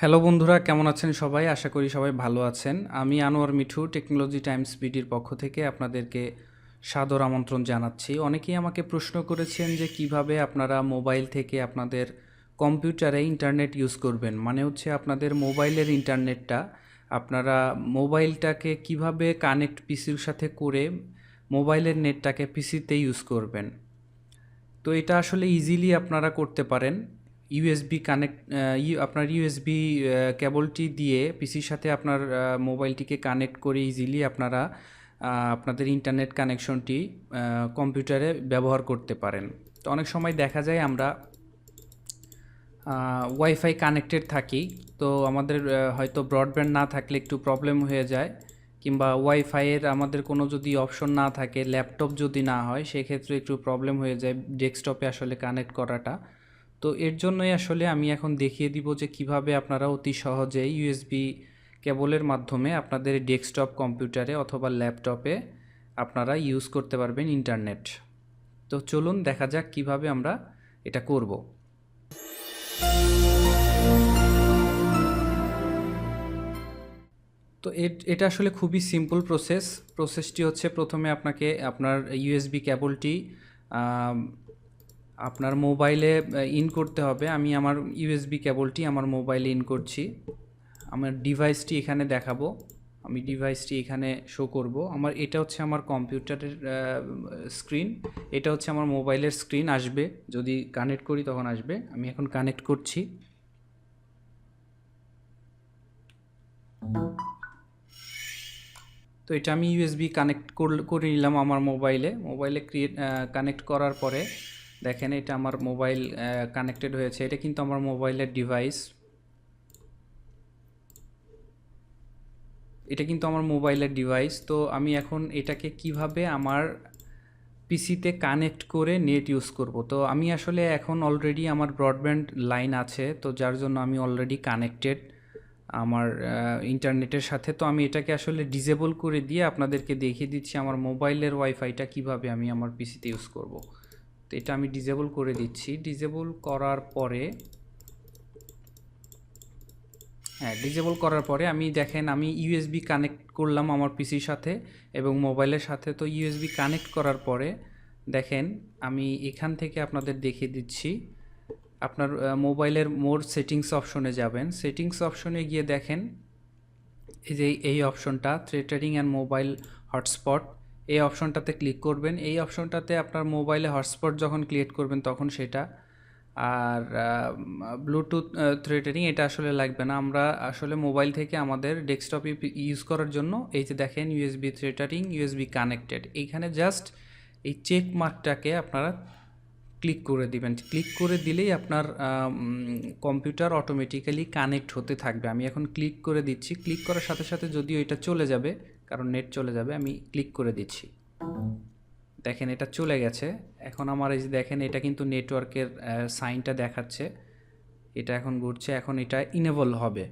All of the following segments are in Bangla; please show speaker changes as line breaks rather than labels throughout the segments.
হ্যালো বন্ধুরা, কেমন আছেন সবাই? আশা করি সবাই ভালো আছেন। আমি আনোয়ার মিঠু, টেকনোলজি টাইমস বিডির পক্ষ থেকে আপনাদেরকে সাদর আমন্ত্রণ জানাচ্ছি। অনেকেই আমাকে প্রশ্ন করেছেন যে কীভাবে আপনারা মোবাইল থেকে আপনাদের কম্পিউটারে ইন্টারনেট ইউজ করবেন। মানে হচ্ছে আপনাদের মোবাইলের ইন্টারনেটটা, আপনারা মোবাইলটাকে কীভাবে কানেক্ট পিসির সাথে করে মোবাইলের নেটটাকে পিসিতে ইউজ করবেন। তো এটা আসলে ইজিলি আপনারা করতে পারেন। ইউএসবি কানেক্ট আপনার ইউএসবি কেবলটি দিয়ে পিসির সাথে আপনার মোবাইলটিকে কানেক্ট করে ইজিলি আপনারা আপনাদের ইন্টারনেট কানেকশনটি কম্পিউটারে ব্যবহার করতে পারেন। তো অনেক সময় দেখা যায় আমরা ওয়াইফাই কানেক্টেড থাকি, তো আমাদের হয়তো ব্রডব্যান্ড না থাকলে একটু প্রবলেম হয়ে যায়, কিংবা ওয়াইফাইয়ের আমাদের কোনো যদি অপশন না থাকে ল্যাপটপ যদি না হয়, সেক্ষেত্রে একটু প্রবলেম হয়ে যায় ডেস্কটপে আসলে কানেক্ট করাটা। তো এর জন্যই আসলে আমি এখন দেখিয়ে দিব যে কীভাবে আপনারা অতি সহজেই ইউএসবি কেবলের মাধ্যমে আপনাদের ডেস্কটপ কম্পিউটারে অথবা ল্যাপটপে আপনারা ইউজ করতে পারবেন ইন্টারনেট তো চলুন দেখা যাক কীভাবে আমরা এটা করব। তো এট- আসলে খুবই সিম্পল প্রসেস প্রসেসটি হচ্ছে প্রথমে আপনাকে আপনার ইউএসবি কেবলটি আপনার মোবাইলে ইন করতে হবে। আমি আমার ইউএসবি কেবলটি আমার মোবাইলে ইন করছি। আমার ডিভাইসটি এখানে দেখাবো। আমি ডিভাইসটি এখানে শো করব। আমার, এটা হচ্ছে আমার কম্পিউটারের স্ক্রিন এটা হচ্ছে আমার মোবাইলের স্ক্রিন আসবে। যদি কানেক্ট করি তখন আসবে। আমি এখন কানেক্ট করছি। তো এটা আমি ইউএসবি কানেক্ট করে নিলাম আমার মোবাইলে। মোবাইলে ক্রিয়েট কানেক্ট করার পরে দেখেন, এটা আমার মোবাইল কানেক্টেড হয়েছে। এটা কিন্তু আমার মোবাইলের ডিভাইস এটা কিন্তু আমার মোবাইলের ডিভাইস তো আমি এখন এটাকে কীভাবে আমার পিসিতে কানেক্ট করে নেট ইউজ করব? তো আমি আসলে এখন অলরেডি আমার ব্রডব্যান্ড লাইন আছে। তো যার জন্য আমি অলরেডি কানেক্টেড আমার ইন্টারনেটের সাথে। তো আমি এটাকে আসলে ডিজেবল করে দিয়ে আপনাদেরকে দেখিয়ে দিচ্ছি আমার মোবাইলের ওয়াইফাইটা কীভাবে আমি আমার পিসিতে ইউজ করব। তো এটা আমি ডিজেবল করে দিচ্ছি। ডিজেবল করার পরে হ্যাঁ ডিজেবল করার পরে আমি দেখেন, আমি ইউএসবি কানেক্ট করলাম আমার পিসির সাথে এবং মোবাইলের সাথে। তো ইউএসবি কানেক্ট করার পরে দেখেন, আমি এখান থেকে আপনাদের দেখিয়ে দিচ্ছি। আপনার মোবাইলের মোর সেটিংস অপশনে যাবেন। সেটিংস অপশনে গিয়ে দেখেন, এই যে এই অপশনটা থ্রেটারিং অ্যান্ড মোবাইল হটস্পট এই অপশনটাতে ক্লিক করবেন। এই অপশনটাতে আপনার মোবাইলে হটস্পট যখন ক্রিয়েট করবেন তখন সেটা। আর ব্লুটুথ থ্রেটারিং এটা আসলে লাগবে না। আমরা আসলে মোবাইল থেকে আমাদের ডেস্কটপে ইউজ করার জন্য এই যে দেখেন ইউএসবি থ্রেটারিং, ইউএসবি কানেক্টেড। এইখানে জাস্ট এই চেক মার্কটাকে আপনারা ক্লিক করে দিবেন। ক্লিক করে দিলেই আপনার কম্পিউটার অটোমেটিক্যালি কানেক্ট হতে থাকবে। আমি এখন ক্লিক করে দিচ্ছি। ক্লিক করার সাথে সাথে যদিও এটা চলে যাবে কারণ নেট চলে যাবে, আমি ক্লিক করে দিচ্ছি। দেখেন এটা চলে গেছে। এখন আমার এই যে দেখেন, এটা কিন্তু নেটওয়ার্কের সাইনটা দেখাচ্ছে। এটা এখন ঘুরছে, এখন এটা ইনেবল হবে।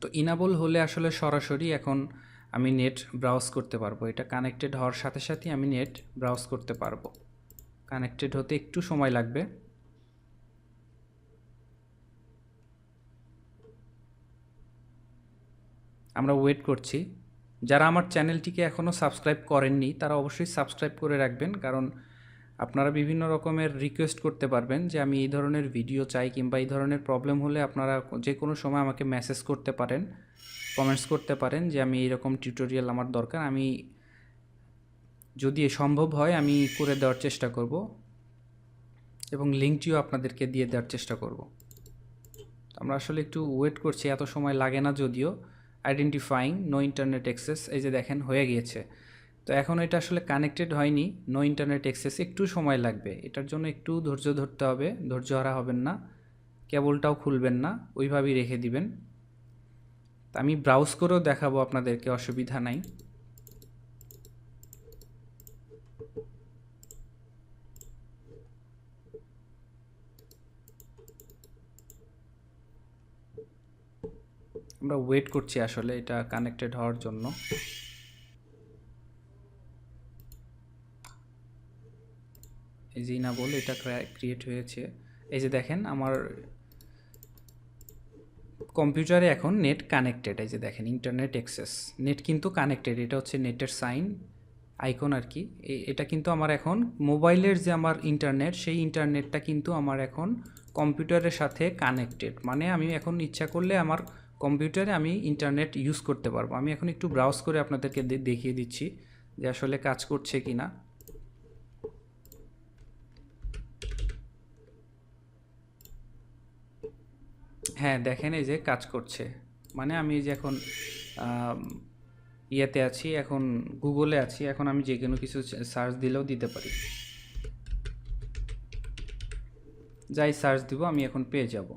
তো ইনেবল হলে আসলে সরাসরি এখন আমি নেট ব্রাউজ করতে পারব। এটা কানেক্টেড হওয়ার সাথে সাথে আমি নেট ব্রাউজ করতে পারব। কানেক্টেড হতে একটু সময় লাগবে। আমরা ওয়েট করছি। যারা আমার চ্যানেলটিকে এখনও সাবস্ক্রাইব করেননি, তারা অবশ্যই সাবস্ক্রাইব করে রাখবেন। কারণ আপনারা বিভিন্ন রকমের রিকোয়েস্ট করতে পারবেন যে আমি এই ধরনের ভিডিও চাই কিংবা এই ধরনের প্রবলেম হলে আপনারা যে কোনো সময় আমাকে মেসেজ করতে পারেন কমেন্টস করতে পারেন যে আমি এইরকম টিউটোরিয়াল আমার দরকার। আমি যদি সম্ভব হয় আমি করে দেওয়ার চেষ্টা করব এবং লিঙ্কটিও আপনাদেরকে দিয়ে দেওয়ার চেষ্টা করব। আমরা আসলে একটু ওয়েট করছি, এত সময় লাগে না যদিও। আইডেন্টিফাইং নো ইন্টারনেট অ্যাক্সেস এই যে দেখেন, হয়ে গিয়েছে। তো এখন এটা আসলে কানেক্টেড হয়নি নো ইন্টারনেট অ্যাক্সেস একটু সময় লাগবে। এটার জন্য একটু ধৈর্য ধরতে হবে, ধৈর্য হারা হবেন না, কেবলটাও খুলবেন না, ওইভাবেই রেখে দিবেন। তা আমি ব্রাউজ করেও দেখাবো আপনাদেরকে, অসুবিধা নাই। আমরা ওয়েট করছি আসলে এটা কানেক্টেড হওয়ার জন্য। এই যে না বলে এটা ক্রিয়েট হয়েছে। এই যে দেখেন আমার কম্পিউটারে এখন নেট কানেক্টেড এই যে দেখেন ইন্টারনেট অ্যাক্সেস নেট কিন্তু কানেক্টেড এটা হচ্ছে নেটের সাইন আইকন আর কি। এটা কিন্তু আমার এখন মোবাইলের যে আমার ইন্টারনেট সেই ইন্টারনেটটা কিন্তু আমার এখন কম্পিউটারের সাথে কানেক্টেড মানে আমি এখন ইচ্ছা করলে আমার কম্পিউটারে আমি ইন্টারনেট ইউজ করতে পারব। আমি এখন একটু ব্রাউজ করে আপনাদেরকে দেখিয়ে দিচ্ছি যে আসলে কাজ করছে কি না হ্যাঁ দেখেন এই যে কাজ করছে। মানে আমি যে এখন ইয়েতে আছি, এখন গুগলে আছি, এখন আমি যে কোনো কিছু সার্চ দিলেও দিতে পারি। যাই সার্চ দিব, আমি এখন পেয়ে যাব।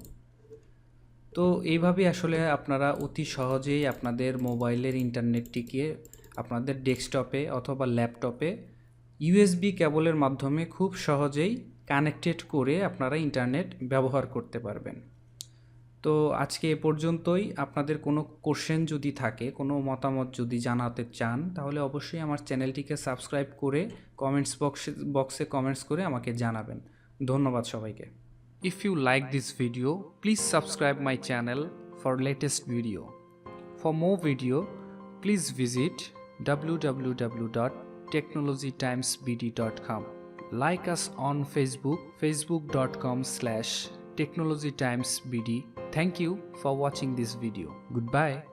তো এইভাবে আসলে আপনারা অতি সহজেই আপনাদের মোবাইলের ইন্টারনেটটিকে আপনাদের ডেস্কটপে অথবা ল্যাপটপে ইউএসবি কেবলের মাধ্যমে খুব সহজেই কানেক্টেড করে আপনারা ইন্টারনেট ব্যবহার করতে পারবেন। তো আজকে এ পর্যন্তই। আপনাদের কোনো কোশ্চেন যদি থাকে, কোনো মতামত যদি জানাতে চান, তাহলে অবশ্যই আমার চ্যানেলটিকে সাবস্ক্রাইব করে কমেন্টস বক্সে বক্সে কমেন্টস করে আমাকে জানাবেন। ধন্যবাদ সবাইকে। If you like this video, please subscribe my channel for latest video. For more video, please visit www.technologytimesbd.com. Like us on Facebook, facebook.com slash technologytimesbd. Thank you for watching this video. Goodbye.